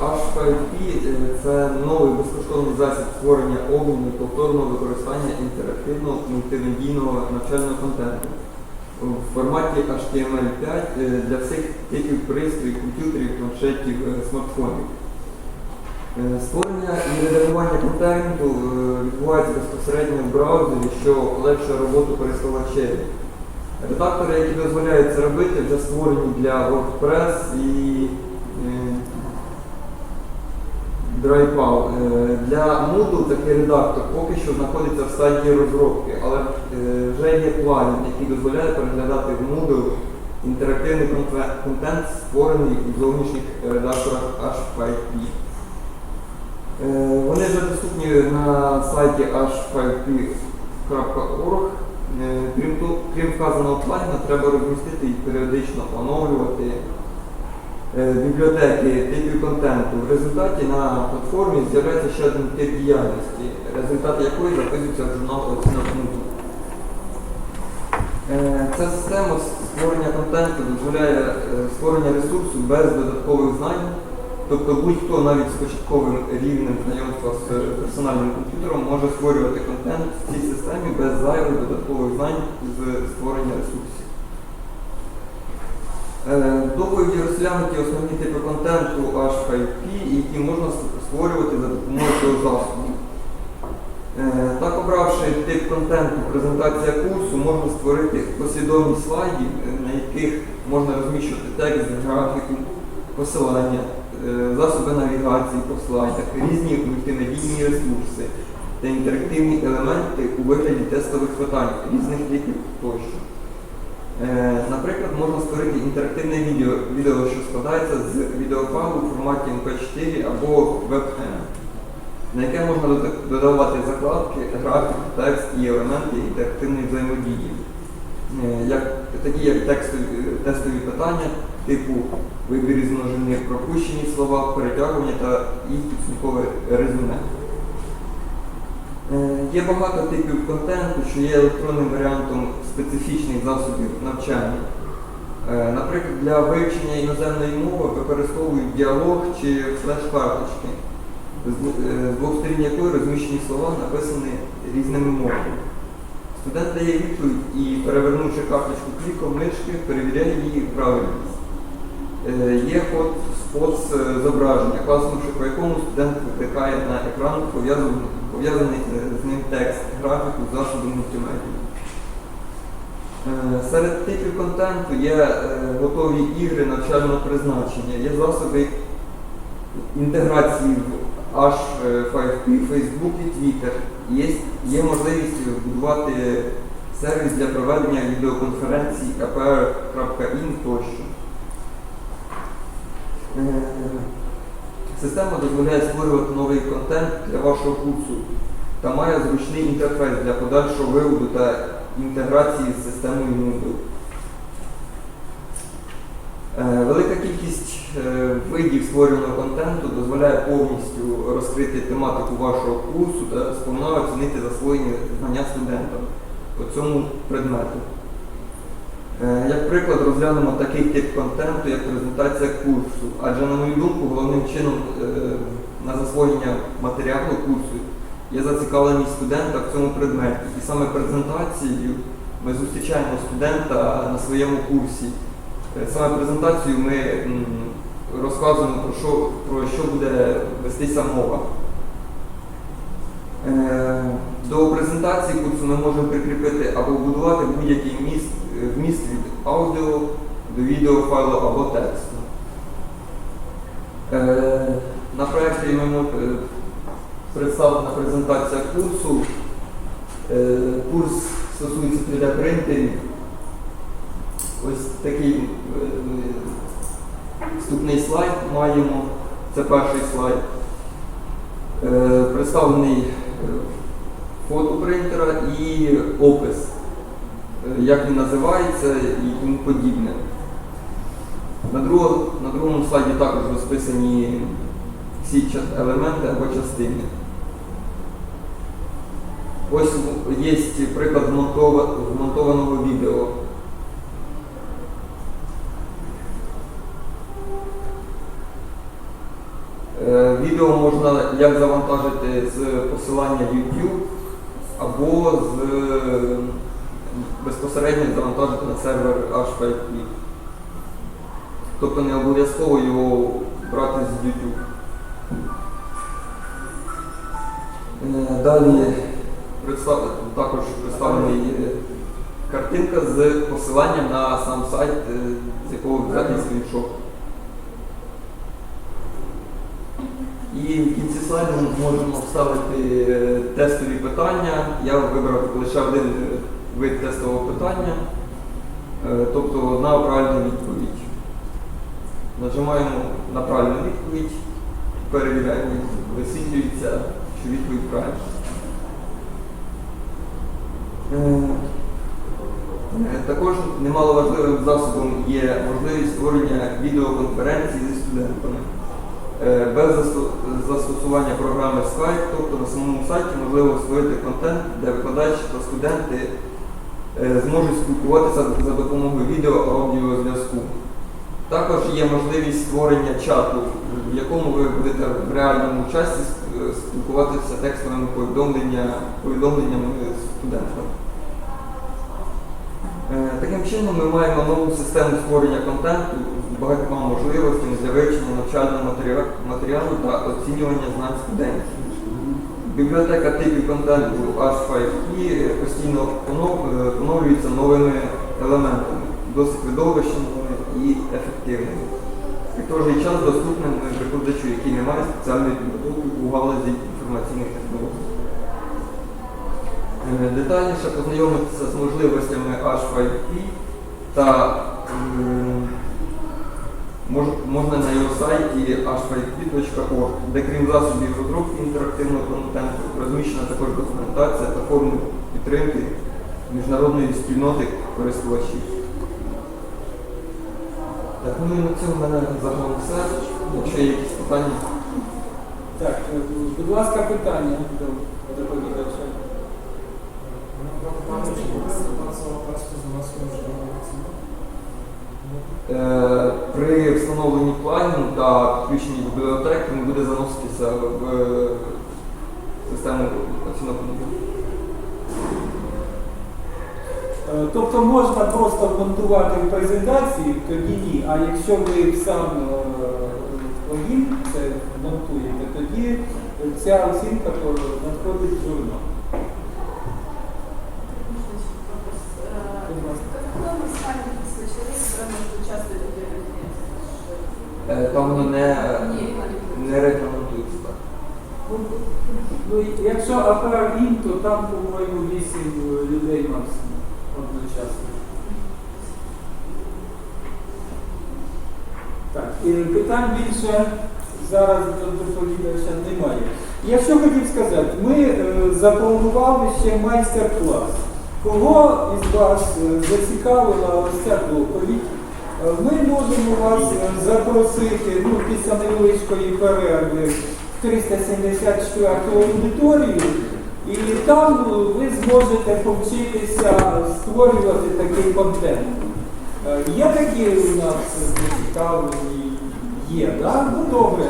H5P е, це новий безкоштовний засіб створення обміну повторного використання інтерактивного мультимедійного навчального контенту в форматі HTML5 е, для всіх типів пристроїв, комп'ютерів, планшетів, е, смартфонів. Е, Створення і редагування контенту е, відбувається безпосередньо в браузері, що полегшує роботу користувачів. Редактори, які дозволяють це робити, вже створені для WordPress і е, Drupal. Е, Для Moodle такий редактор поки що знаходиться в стадії розробки, але вже є плагін, який дозволяє переглядати в Moodle інтерактивний контент, створений у зовнішніх редакторах H5P. Е, Вони вже доступні на сайті h5p.org. Е, Крім, вказаного плагіна, треба розмістити і періодично оновлювати е, бібліотеки типів контенту. В результаті на платформі з'являється ще один тип діяльності, результати якої записуються в журнал оцінок Ця система створення контенту дозволяє створення ресурсу без додаткових знань. Тобто будь-хто навіть з початковим рівнем знайомства з персональним комп'ютером може створювати контент в цій системі без зайвих додаткових знань з створення ресурсів. Е, доповіді розглянуті основні типи контенту H5P, які можна створювати за допомогою цього засобу. Е, Так, обравши тип контенту презентація курсу, можна створити послідовність слайдів, е, на яких можна розміщувати текст, графіку, посилання, засоби навігації по слайдах, різні мультимедійні ресурси та інтерактивні елементи у вигляді тестових питань різних типів тощо. Е, Наприклад, можна створити інтерактивне відео, відео, що складається з відеофайлу в форматі MP4 або WebM, на яке можна додавати закладки, графік, текст і елементи інтерактивної взаємодії, Е, як, такі як текстові, тестові питання, типу вибір із множини, пропущені слова, перетягування та їх підсумкове резюме. Е, Є багато типів контенту, що є електронним варіантом специфічних засобів навчання. Е, Наприклад, для вивчення іноземної мови використовують діалог чи флеш-карточки, е, з двох сторін якої розміщені слова написані різними мовами. Студент дає відповідь і, перевернувши карточку кліком мишки, перевіряє її правильність. Е, Є ход спот з е, зображення, класнувши по якому студент викликає на екран пов'язаний е, з ним текст, графіку, засоби мультимедії. Серед типів контенту є готові ігри навчального призначення, є засоби інтеграції в H5P, Facebook і Twitter. Є, є можливість будувати сервіс для проведення відеоконференцій apr.in тощо. Е, Система дозволяє створювати новий контент для вашого курсу та має зручний інтерфейс для подальшого виводу та інтеграції з системою Moodle. Е, Велика кількість е, видів створюваного контенту дозволяє повністю розкрити тематику вашого курсу та сповна оцінити засвоєні знання студентам по цьому предмету. Е, Як приклад розглянемо такий тип контенту, як презентація курсу. Адже, на мою думку, головним чином е, на засвоєння матеріалу курсу є зацікавленість студента в цьому предметі. І саме презентацією ми зустрічаємо студента на своєму курсі. Е, Саме презентацією ми розказуємо про що, про що буде вестися мова. До презентації курсу ми можемо прикріпити або вбудувати будь-який вміст, е, вміст від аудіо до відеофайлу або тексту. Е, На проєкті ми е, представлена презентація курсу. Е, Курс стосується 3D принтерів. Ось такий е, вступний слайд маємо. Це перший слайд. Е, Представлений е, фото принтера і опис, е, як він називається і тому подібне. На, друго- на другому слайді також розписані всі елементи або частини. Ось є приклад змонтованого відео. Е, Відео можна як завантажити з посилання YouTube або з безпосередньо завантажити на сервер H5P. Тобто не обов'язково його брати з YouTube. Е, Далі також представлена картинка з посиланням на сам сайт, е, з якого взяти скріншот. І в кінці слайду ми можемо вставити е, тестові питання. Я вибрав лише один вид тестового питання, е, тобто одна правильна відповідь. Нажимаємо на правильну відповідь, перевіряємо, висвітлюється, що відповідь правильна. Е, Також немаловажливим засобом є можливість створення відеоконференцій зі студентами. Е, Без застосування програми Skype, тобто на самому сайті можливо створити контент, де викладач та студенти зможуть спілкуватися за допомогою відео-аудіозв'язку. Також є можливість створення чату, в якому ви будете в реальному часі е, спілкуватися текстовими повідомлення, повідомленнями. Е, Таким чином ми маємо нову систему створення контенту з багатьма можливостями для вивчення навчального матеріалу та оцінювання знань студентів. Бібліотека типів контенту H5P постійно е, оновлюється новими елементами, досить видовищеними і ефективними. І в той же час доступними викладачу, який не має спеціальної підготовки у галузі інформаційних технологій. Е, Детальніше познайомитися з можливостями H5P та м, мож- можна на його сайті h5p.org, де крім засобів розробки інтерактивного контенту розміщена також документація та форми підтримки міжнародної спільноти користувачів. Так, ну і на цьому в мене загалом все. Якщо є якісь питання. Так, е, будь ласка, питання до доповідача. Е, При встановленні плагіну та підключенні бібліотеки він буде заноситися в е, систему оцінок. Е, Тобто можна просто монтувати в презентації, тоді ні. А якщо ви сам е, плагін це монтуєте, тоді ця оцінка надходить в журнал. Е, Там воно не, не регламентується. Ну, якщо АПР-ін, то там, по-моєму, 8 людей максимум одночасно. Так, і питань більше зараз до доповідача немає. Я що хотів сказати, ми е, запланували ще майстер-клас. Кого із вас е, зацікавила ось ця доповідь, ми можемо вас е, запросити ну, після невеличкої перерви в 374 аудиторію, і там е, ви зможете повчитися створювати такий контент. Е, Є такі у нас зацікавлені? Є, так? Ну добре.